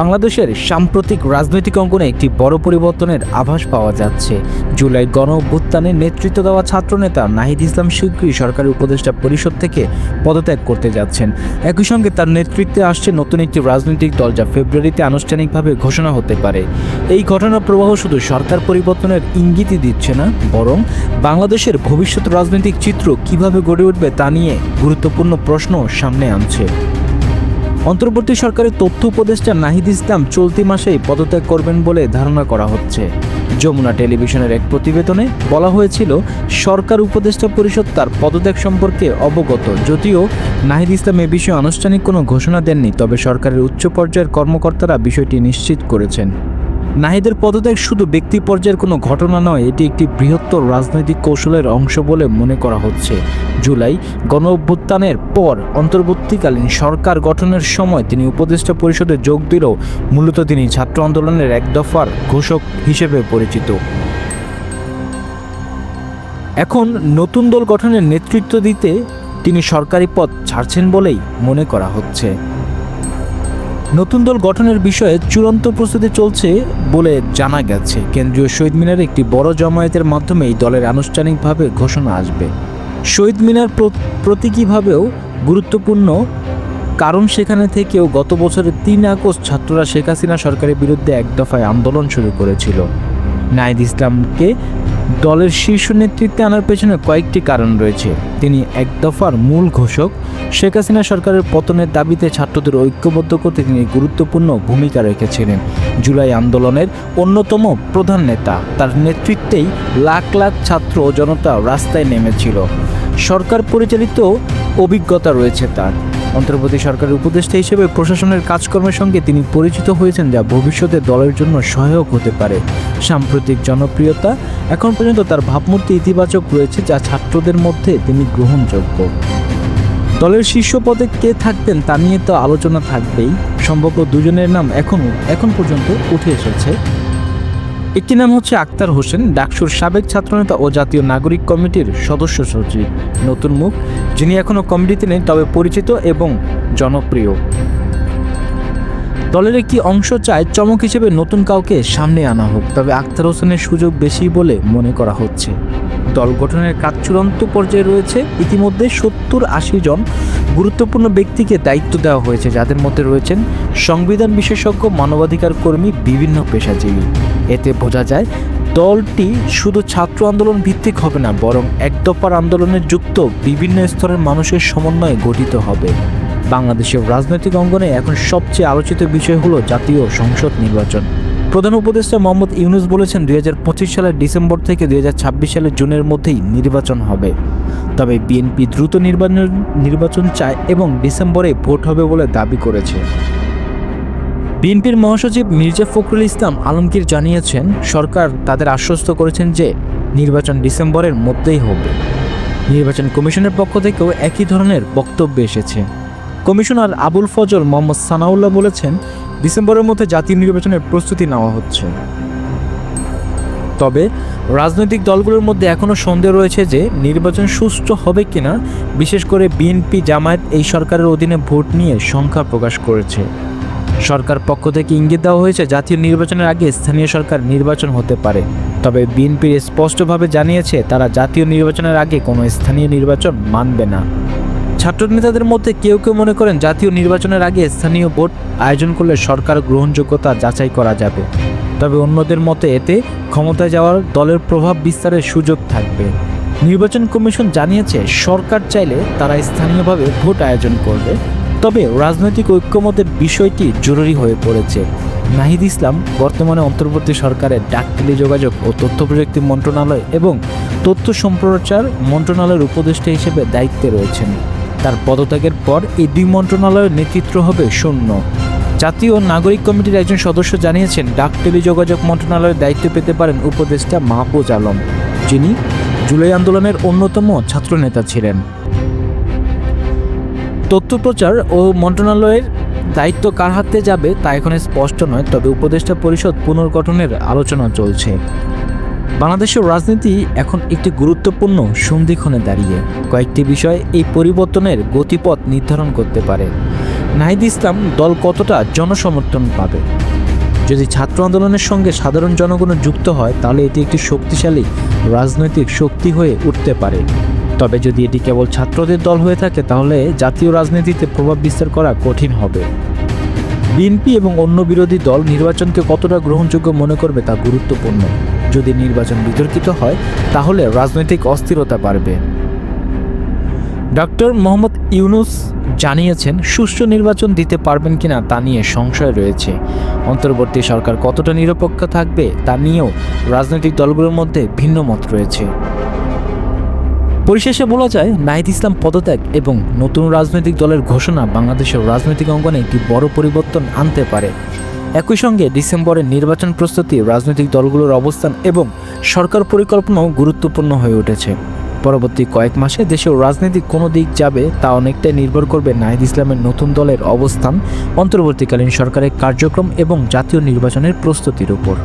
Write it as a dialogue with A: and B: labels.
A: বাংলাদেশের সাম্প্রতিক রাজনৈতিক অঙ্গনে একটি বড় পরিবর্তনের আভাস পাওয়া যাচ্ছে। জুলাই গণ অভ্যুত্থানে নেতৃত্ব দেওয়া ছাত্রনেতা নাহিদ ইসলাম শীঘ্রই সরকারি উপদেষ্টা পরিষদ থেকে পদত্যাগ করতে যাচ্ছেন। একই সঙ্গে তার নেতৃত্বে আসছে নতুন একটি রাজনৈতিক দল যা ফেব্রুয়ারিতে আনুষ্ঠানিকভাবে ঘোষণা হতে পারে। এই ঘটনার প্রবাহ শুধু সরকার পরিবর্তনের ইঙ্গিতই দিচ্ছে না, বরং বাংলাদেশের ভবিষ্যৎ রাজনৈতিক চিত্র কীভাবে গড়ে উঠবে তা নিয়ে গুরুত্বপূর্ণ প্রশ্ন সামনে আনছে। অন্তর্বর্তী সরকারের তথ্য উপদেষ্টা নাহিদ ইসলাম চলতি মাসেই পদত্যাগ করবেন বলে ধারণা করা হচ্ছে। যমুনা টেলিভিশনের এক প্রতিবেদনে বলা হয়েছিল, সরকার উপদেষ্টা পরিষদ তার পদত্যাগ সম্পর্কে অবগত। যদিও নাহিদ ইসলাম এ বিষয়ে আনুষ্ঠানিক কোনো ঘোষণা দেননি, তবে সরকারের উচ্চ পর্যায়ের কর্মকর্তারা বিষয়টি নিশ্চিত করেছেন। নাহিদের পদত্যাগ শুধু ব্যক্তি পর্যায়ের কোনো ঘটনা নয়, এটি একটি বৃহত্তর রাজনৈতিক কৌশলের অংশ বলে মনে করা হচ্ছে। জুলাই গণ অভ্যুত্থানের পর অন্তর্বর্তীকালীন সরকার গঠনের সময় তিনি উপদেষ্টা পরিষদে যোগ দিলেও মূলত তিনি ছাত্র আন্দোলনের এক দফার ঘোষক হিসেবে পরিচিত। এখন নতুন দল গঠনের নেতৃত্ব দিতে তিনি সরকারি পদ ছাড়ছেন বলেই মনে করা হচ্ছে। নতুন দল গঠনের বিষয়ে চূড়ান্ত প্রস্তুতি চলছে বলে জানা গেছে। কেন্দ্রীয় শহীদ মিনারে একটি বড় জমায়েতের মাধ্যমে এই দলের আনুষ্ঠানিকভাবে ঘোষণা আসবে। শহীদ মিনার প্র- প্রতীকীভাবেও গুরুত্বপূর্ণ, কারণ সেখানে থেকেও গত বছরের তিন আগস্ট ছাত্ররা শেখ হাসিনা সরকারের বিরুদ্ধে এক দফায় আন্দোলন শুরু করেছিল। নাহিদ ইসলামকে দলের শীর্ষ নেতৃত্বে আনার পেছনে কয়েকটি কারণ রয়েছে। তিনি এক দফার মূল ঘোষক। শেখ হাসিনা সরকারের পতনের দাবিতে ছাত্রদের ঐক্যবদ্ধ করতে তিনি গুরুত্বপূর্ণ ভূমিকা রেখেছিলেন। জুলাই আন্দোলনের অন্যতম প্রধান নেতা। তার নেতৃত্বেই লাখ লাখ ছাত্র ও জনতা রাস্তায় নেমেছিল। সরকার পরিচালিত অভিজ্ঞতা রয়েছে তার। অন্তর্বর্তী সরকারের উপদেষ্টা হিসেবে প্রশাসনের কাজকর্মের সঙ্গে তিনি পরিচিত হয়েছেন যা ভবিষ্যতে দলের জন্য সহায়ক হতে পারে। সাম্প্রতিক জনপ্রিয়তা এখন পর্যন্ত তার ভাবমূর্তি ইতিবাচক রয়েছে যা ছাত্রদের মধ্যে তিনি গ্রহণযোগ্য। দলের শীর্ষ পদে কে থাকতেন তা নিয়ে তো আলোচনা থাকবেই। সম্ভবত দুজনের নাম এখনও এখন পর্যন্ত উঠে এসেছে একটি নাম হচ্ছে আক্তার হোসেন, ডাকসুর সাবেক ছাত্রনেতা ও জাতীয় নাগরিক কমিটির সদস্য সচিব। নতুন মুখ, যিনি এখনও কমিটিতে নেই, তবে পরিচিত এবং জনপ্রিয়। দলের একটি অংশ চায় চমক হিসেবে নতুন কাউকে সামনে আনা হোক, তবে আক্তার হোসেনের সুযোগ বেশি বলে মনে করা হচ্ছে। দল গঠনের কাজ চূড়ান্ত পর্যায়ে রয়েছে। ইতিমধ্যে সত্তর আশি জন গুরুত্বপূর্ণ ব্যক্তিকে দায়িত্ব দেওয়া হয়েছে, যাদের মধ্যে রয়েছেন সংবিধান বিশেষজ্ঞ, মানবাধিকার কর্মী, বিভিন্ন পেশাজীবী। এতে বোঝা যায়, দলটি শুধু ছাত্র আন্দোলন ভিত্তিক হবে না, বরং একদফার আন্দোলনে যুক্ত বিভিন্ন স্তরের মানুষের সমন্বয়ে গঠিত হবে। বাংলাদেশের রাজনৈতিক অঙ্গনে এখন সবচেয়ে আলোচিত বিষয় হলো জাতীয় সংসদ নির্বাচন। প্রধান উপদেষ্টা মোহাম্মদ ইউনুস বলেছেন দুই হাজার পঁচিশ সালের ডিসেম্বর থেকে দুই সালের জুনের মধ্যেই নির্বাচন হবে। তবে বিএনপি দ্রুত নির্বাচন নির্বাচন চায় এবং ডিসেম্বরে ভোট হবে বলে দাবি করেছে। বিএনপির মহাসচিব মির্জা ফখরুল ইসলাম আলমগীর জানিয়েছেন, সরকার তাদের আশ্বস্ত করেছেন যে নির্বাচন ডিসেম্বরের মধ্যেই হবে। নির্বাচন কমিশনের পক্ষ থেকেও একই ধরনের বক্তব্য এসেছে। কমিশনার আবুল ফজল মোহাম্মদ সানাউল্লাহ বলেছেন ডিসেম্বরের মধ্যে জাতীয় নির্বাচনের প্রস্তুতি নেওয়া হচ্ছে। তবে রাজনৈতিক দলগুলোর মধ্যে এখনও সন্দেহ রয়েছে যে নির্বাচন সুষ্ঠু হবে কিনা, বিশেষ করে বিএনপি, জামায়াত এই সরকারের অধীনে ভোট নিয়ে সংখ্যা প্রকাশ করেছে। সরকার পক্ষ থেকে ইঙ্গিত দেওয়া হয়েছে জাতীয় নির্বাচনের আগে স্থানীয় সরকার নির্বাচন হতে পারে, তবে বিএনপি স্পষ্টভাবে জানিয়েছে তারা জাতীয় নির্বাচনের আগে কোনো স্থানীয় নির্বাচন মানবে না। ছাত্র নেতাদের মধ্যে কেউ কেউ মনে করেন জাতীয় নির্বাচনের আগে স্থানীয় ভোট আয়োজন করলে সরকার গ্রহণযোগ্যতা যাচাই করা যাবে। তবে অন্যদের মতে এতে ক্ষমতায় যাওয়ার দলের প্রভাব বিস্তারের সুযোগ থাকবে। নির্বাচন কমিশন জানিয়েছে, সরকার চাইলে তারা স্থানীয়ভাবে ভোট আয়োজন করবে। তবে রাজনৈতিক ঐক্যমতের বিষয়টি জরুরি হয়ে পড়েছে। নাহিদ ইসলাম, বর্তমানে অন্তর্বর্তী সরকারের ডাক যোগাযোগ ও তথ্য প্রযুক্তি মন্ত্রণালয় এবং তথ্য সম্প্রচার মন্ত্রণালয়ের উপদেষ্টা হিসেবে দায়িত্বে রয়েছেন। তার পদত্যাগের পর এই দুই মন্ত্রণালয়ের নেতৃত্ব হবে শূন্য। জাতীয় নাগরিক কমিটির একজন সদস্য জানিয়েছেন, ডাক টেলিযোগাযোগ মন্ত্রণালয়ের দায়িত্ব পেতে পারেন উপদেষ্টা মাহফুজ আলম। যিনি জুলাই আন্দোলনের অন্যতম ছাত্রনেতা ছিলেন। তথ্য প্রচার ও মন্ত্রণালয়ের দায়িত্ব কার হাতে যাবে তা এখন স্পষ্ট নয়, তবে উপদেষ্টা পরিষদ পুনর্গঠনের আলোচনা চলছে। বাংলাদেশের রাজনীতি এখন একটি গুরুত্বপূর্ণ সন্ধিক্ষণে দাঁড়িয়ে। কয়েকটি বিষয় এই পরিবর্তনের গতিপথ নির্ধারণ করতে পারে। নাহিদ ইসলাম, দল কতটা জনসমর্থন পাবে? যদি ছাত্র আন্দোলনের সঙ্গে সাধারণ জনগণ যুক্ত হয়, তাহলে এটি একটি শক্তিশালী রাজনৈতিক শক্তি হয়ে উঠতে পারে। তবে যদি এটি কেবল ছাত্রদের দল হয়ে থাকে, তাহলে জাতীয় রাজনীতিতে প্রভাব বিস্তার করা কঠিন হবে। বিএনপি এবং অন্য বিরোধী দল নির্বাচনকে কতটা গ্রহণযোগ্য মনে করবে তা গুরুত্বপূর্ণ। যদি নির্বাচন বিতর্কিত হয়, তাহলে রাজনৈতিক অস্থিরতা বাড়বে। ডক্টর মোহাম্মদ ইউনুস জানিয়েছেন, সুষ্ঠু নির্বাচন দিতে পারবেন কিনা তা নিয়ে সংশয় রয়েছে। অন্তর্বর্তী সরকার কতটা নিরপেক্ষ থাকবে তা নিয়েও রাজনৈতিক দলগুলোর মধ্যে ভিন্ন মত রয়েছে। পরিশেষে বলা যায়, নাহিদ ইসলাম পদত্যাগ এবং নতুন রাজনৈতিক দলের ঘোষণা বাংলাদেশের রাজনৈতিক অঙ্গনে একটি বড় পরিবর্তন আনতে পারে। একই সঙ্গে ডিসেম্বরের নির্বাচন প্রস্তুতি, রাজনৈতিক দলগুলোর অবস্থান এবং সরকার পরিকল্পনাও গুরুত্বপূর্ণ হয়ে উঠেছে। পরবর্তী কয়েক মাসে দেশের রাজনৈতিক কোনো দিক যাবে তা অনেকটাই নির্ভর করবে নাহিদ ইসলামের নতুন দলের অবস্থান, অন্তর্বর্তীকালীন সরকারের কার্যক্রম এবং জাতীয় নির্বাচনের প্রস্তুতির উপর।